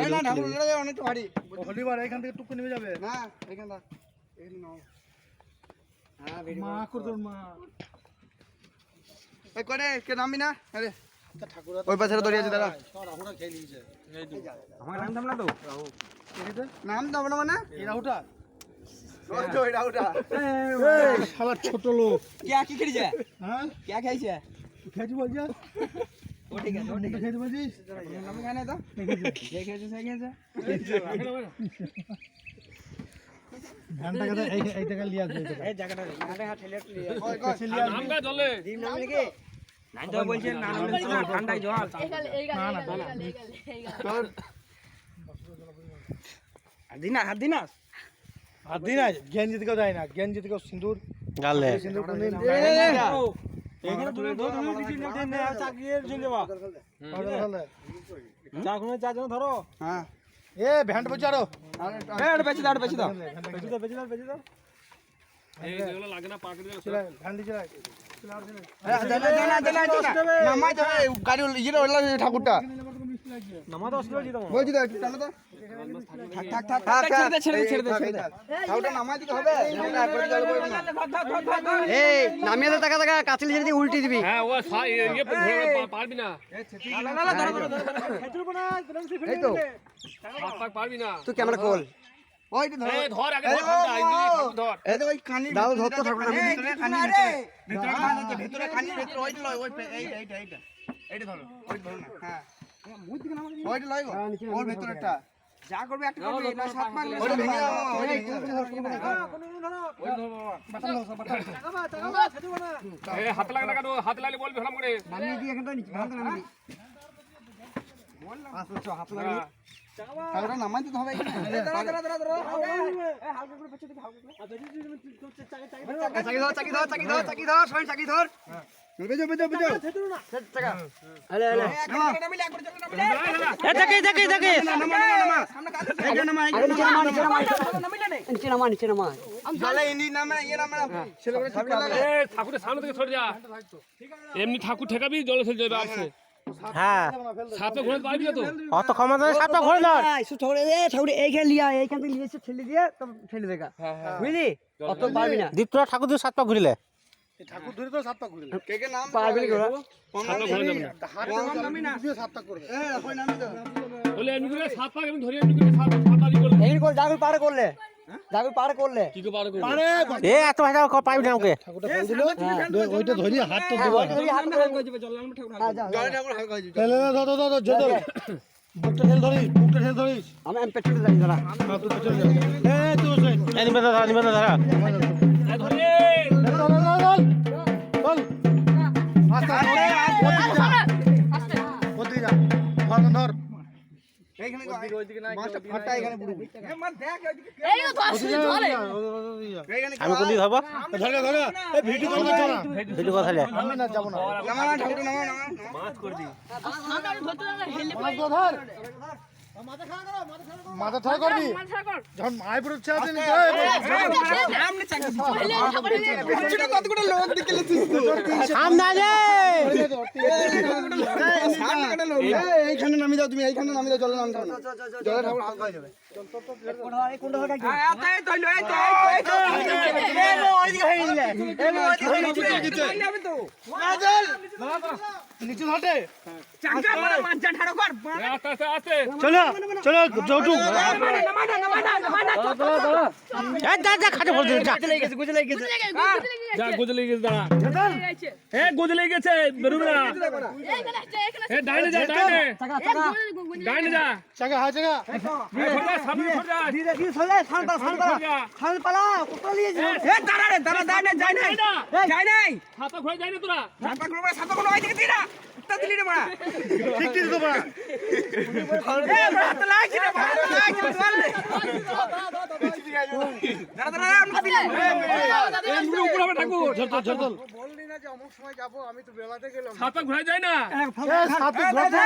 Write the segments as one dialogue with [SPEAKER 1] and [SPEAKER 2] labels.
[SPEAKER 1] এই না ঠাকুর উল্টে যাবে অনেক ভারী
[SPEAKER 2] হলিবার এখান থেকে টুকু নেমে যাবে।
[SPEAKER 1] না এখানটা এখানে নাও। হ্যাঁ
[SPEAKER 2] মা করতো মা।
[SPEAKER 1] এই করে কে নামবি না? আরে ওই পাশে দড়ি আছে দাঁড়া।
[SPEAKER 2] সব রাহুটা খেয়ে নিয়েছে।
[SPEAKER 1] আমার নাম থাম না তো। নাম দাও না মানে?
[SPEAKER 2] এই রাহুটা
[SPEAKER 1] ওই তো এটা ওটা
[SPEAKER 2] শালা ছোট লোক।
[SPEAKER 1] কে কি খেয়েছে?
[SPEAKER 2] হ্যাঁ?
[SPEAKER 1] কে খাইছে
[SPEAKER 2] খেয়েছি বলছিস
[SPEAKER 1] ও ঠিক আছে ও ঠিক আছে
[SPEAKER 2] বলছিস
[SPEAKER 1] নাম খানে তো। কে খেয়েছে
[SPEAKER 2] ধানটা কথা এই এই টাকা লিয়ে আসবে
[SPEAKER 1] এই জায়গাটা আরে ঠেলে ঠেলে ওই
[SPEAKER 3] নামটা জলে।
[SPEAKER 1] ডিম নাম লিখে নাম তো বলছেন না নাম লিখছে না ঠান্ডায় জল। তোর দিনা হাত দিনা
[SPEAKER 2] হাত দিন না জ্ঞান জিতে কেউ যায় না। জ্ঞান জিতে কেউ সিঁদুর।
[SPEAKER 4] গালে।
[SPEAKER 2] সিঁদুর কোনদিন
[SPEAKER 1] ধরো। হ্যাঁ।
[SPEAKER 2] এ ভ্যান্ট বচারো
[SPEAKER 1] এই এটা বেশি দাও বেশি দাও।
[SPEAKER 2] বেশি দাও বেশি দাও বেশি দাও।
[SPEAKER 3] এই যেগুলো লাগে না পাকড়ি
[SPEAKER 2] চলে
[SPEAKER 1] নামাই গাড়ি ইয়ে ঠাকুরটা। বলছি তো একটু টানো তো থাক থাক থাক থাক ছেড়ে দে ছেড়ে দে ছেড়ে দে ছেড়ে দে। ঠাকুরটা নামাই দিতে হবে। নামটা একবার জল পড়বে না
[SPEAKER 4] এই নামিয়ে দে টাকা টাকা কাছে লিয়ে দিয়ে উল্টি দিবি।
[SPEAKER 3] হ্যাঁ ও ইয়ে পা- পারবি না।
[SPEAKER 1] এই তো।
[SPEAKER 3] পারবি না।
[SPEAKER 4] তুই ক্যামেরা খোল।
[SPEAKER 1] ওই তো ধর।
[SPEAKER 3] আগে ধর ফোনটা, এই দিকে ঠাকুর ধর
[SPEAKER 1] এই তো ওই কানি
[SPEAKER 4] দাও, ধর তো ঠাকুরটা।
[SPEAKER 1] ভিতরে কানি ভিতরে। ভিতরে কানি ভিতরে কানি ভিতরে ওইটা লয় ওই পে- এইটা এইটা এইটা। এইটা ধরো ওই ধরো না। হ্যাঁ। ওর ভিতরেরটা যা করবে একটা করবে না সাত মারলে ওইটা ভেঙে যাবে।
[SPEAKER 3] এই হাত লাগা না হাত লাগলে বলবি হালাম করে
[SPEAKER 1] নামিয়ে দিয়ে এখানটা নিচে ভাঙতে নামিয়ে
[SPEAKER 3] হ্যাঁ।
[SPEAKER 1] ঠাকুরটা নামাই দিতে হবে। দাঁড়া দাঁড়া দাঁড়া দাঁড়া
[SPEAKER 4] চাকি ধর চাকি ধর চাকি ধর চাকি ধর সবাই চাকি ধর
[SPEAKER 1] বেজো বেজো বেজো।
[SPEAKER 4] এ নিচে নামা নিচে নামা।
[SPEAKER 3] ঠাকুরের সামনে থেকে সরে যা। এমনি ঠাকুর ঠেকাবি জলে ফেলে যাবে আসছে।
[SPEAKER 4] হ্যাঁ।
[SPEAKER 3] সাপে ঘুরে পারবি তো?
[SPEAKER 4] অত ক্ষমতা নেই সাপটা ধর।
[SPEAKER 5] ঠাকুর এ ঠাকুর এইখানে লিয়া এইখান থেকে লিয়েছে ঠেলে দিয়ে তো ঠেলে দেখা বুঝলি? অত পারবি না।
[SPEAKER 4] ঠাকুর সাত পা ঘুরিলে।
[SPEAKER 2] ঠাকুর ধরে তো সাতটা ঘুরে
[SPEAKER 1] কে কে নাম
[SPEAKER 5] পারবি ঘোরা
[SPEAKER 3] সাপে ঘুরে যাবে না
[SPEAKER 2] হাতে দিয়ে সাতটা করবে
[SPEAKER 1] এ কই নামি তো
[SPEAKER 3] বলে এমনি করে সাত পাক এমনি ধরে এমনি করে সাত সাত আদি করে
[SPEAKER 5] করে জাগুর পার করলে। জাগুর পার করলে।
[SPEAKER 3] কি করে পার করবি
[SPEAKER 2] আরে
[SPEAKER 4] এ এত ভাষা পাইবি না ওকে
[SPEAKER 2] ঠাকুরটা ফেল দিল। ওইটা ধরি হাত তো দিবা।
[SPEAKER 5] হাত করে হ্যাঁ, যা, যা।
[SPEAKER 1] জলে ঠাকুর হালকা হয়ে যাবে
[SPEAKER 2] ধর ধর ধর। জোর বুকটা ঠেল ধরিস বুকটা ঠেল ধরিস।
[SPEAKER 5] আমি পেছনে যাই দাঁড়া।
[SPEAKER 2] হ্যাঁ তুই পেছনে যা এ তুই ওই
[SPEAKER 4] নিবে ধরা নিবে ধরা
[SPEAKER 3] ধরে
[SPEAKER 1] এইখানে মাছটা ফাটা এখানে পুরো এ মা দেখ ওইদিকে এইখানে
[SPEAKER 4] আমি কোন দিকে ধরবো
[SPEAKER 2] ধরে ধরে এই ভিডিও কল করছ
[SPEAKER 4] ভিডিও কথা লে
[SPEAKER 2] আমি না যাব না
[SPEAKER 1] নামা না ঠাকুর নামা নামা
[SPEAKER 2] মাছ তো ধর মাথা ঠাড় করবি যখন মায়ের পুরো ছে আছে
[SPEAKER 1] পিছনে কতগুলো লোক দিকে লিখিস
[SPEAKER 4] সামনে আগে
[SPEAKER 1] সামনে কত লোক এইখানে নামি দাও তুমি এইখানে নামি দাও জলে নামতে হবে না। জলে ঠাকুর হালকা হয়ে যাবে।
[SPEAKER 2] চলো চলো
[SPEAKER 4] যা যা খাটে বল যা
[SPEAKER 3] যা গোজে লেগে গেছে দাঁড়া এ গোজে লেগে গেছে বেরোবে না এ ডাইনে যা ডাইনে। ডাইনে যা।
[SPEAKER 2] চাকা হা চাকা।
[SPEAKER 3] দিয়ে সরে যা, সামনে সরে যা।
[SPEAKER 5] ধীরে ধীরে চলে সান পালা সান পালা।
[SPEAKER 3] সরে যা।
[SPEAKER 5] সান পালা কত লিয়েছে
[SPEAKER 3] এ, যাই না। ছাতা ঘুরে যাই না। তোরা
[SPEAKER 2] ঠিক ঠিক দেবো
[SPEAKER 3] এ, মুখে উপর হবে ঠাকুর
[SPEAKER 2] ঝরতল ঝরতল
[SPEAKER 3] ছাতা ঘুরে যায় না
[SPEAKER 2] সাথে ধরতে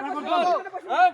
[SPEAKER 1] ঠাকুর